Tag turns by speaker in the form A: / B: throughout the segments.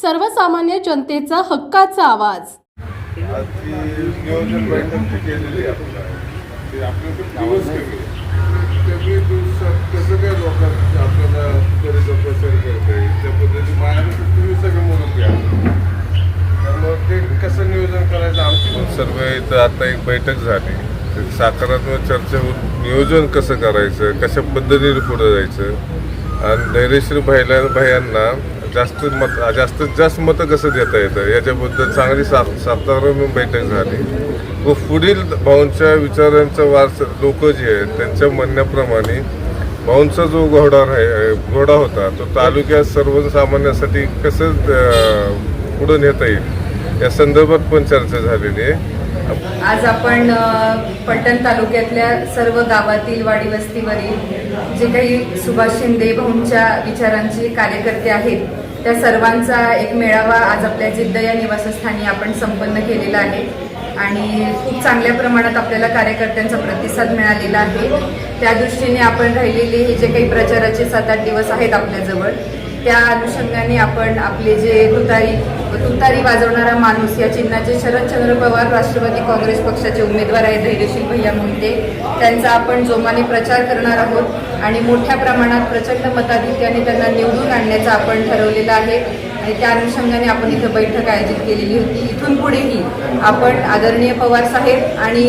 A: सर्वसामान्य जनतेचा हक्काचा आवाज.
B: आज ती नियोजन बैठक जी केलेली आहे आपल्या ते आपल्याकडे दिवस कमी आहे. कमी दिवसात कसं काय लोकांना आपल्याला गरीब प्रचार करता येईल? त्या पद्धती माझ्याकडे तुम्ही सगळे मुलं आहे त्यामुळे ते कसं नियोजन करायचं? आमची पण सर्व इथं आता एक बैठक झाली. सकारात्मक चर्चा होऊन नियोजन कसं करायचं? कशा पद्धतीने पुढे जायचं? आणि धैर्यशील भाईला भायांना जास्त मत जास्तीत जास्त मतं कसं देता येतं? याच्याबद्दल चांगली सा सातारा बैठक झाली. व पुढील भाऊंच्या विचारांचा वारसा लोक जे आहेत त्यांच्या म्हणण्याप्रमाणे भाऊंचा जो घोडा आहे घोडा होता तो तालुक्यात सर्वसामान्यासाठी कसं अं, पुढं नेता येईल? या संदर्भात पण चर्चा झालेली आहे.
C: आज आपण पलटण तालुक्यातल्या सर्व गावातील वाडी वस्तीवरील जे काही सुभाष शिंदे भाऊंच्या विचारांचे कार्यकर्ते आहेत त्या सर्वांचा एक मेळावा आज आपल्या जिद्द या निवासस्थानी आपण संपन्न केलेला आहे. आणि खूप चांगल्या प्रमाणात आपल्याला कार्यकर्त्यांचा प्रतिसाद मिळालेला आहे. त्या दृष्टीने आपण राहिलेले हे जे काही प्रचाराचे सात आठ दिवस आहेत आपल्याजवळ त्या अनुषंगाने आपण आपले जे तुतारी तुतारी वाजवणारा माणूस या चिन्हाचे शरदचंद्र पवार राष्ट्रवादी काँग्रेस पक्षाचे उमेदवार आहेत धैर्यशील भैया मोहिते त्यांचा आपण जोमाने प्रचार करणार आहोत आणि मोठ्या प्रमाणात प्रचंड मताधिक्याने त्यांना निवडून आणण्याचं आपण ठरवलेलं आहे. आणि त्या अनुषंगाने आपण इथं बैठक आयोजित केलेली होती. इथून पुढेही आपण आदरणीय पवार साहेब आणि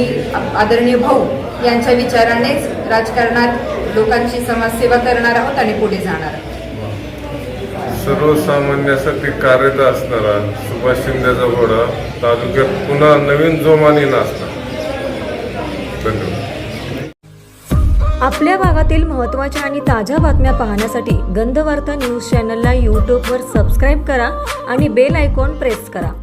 C: आदरणीय भाऊ यांच्या विचारानेच राजकारणात लोकांची समाजसेवा करणार आहोत आणि पुढे जाणार आहोत.
B: सर्वसामान्यासाठी कार्यरत असणारा सुभाष शिंदेचा घोडा तालुक्यात पुन्हा नवीन जोमाने नाचणार. धन्यवाद.
D: आपल्या भागातील महत्त्वाच्या आणि ताज्या बातम्या पाहण्यासाठी गंधवार्ता न्यूज चॅनलला यूट्यूबवर सबस्क्राईब करा आणि बेल आयकॉन प्रेस करा.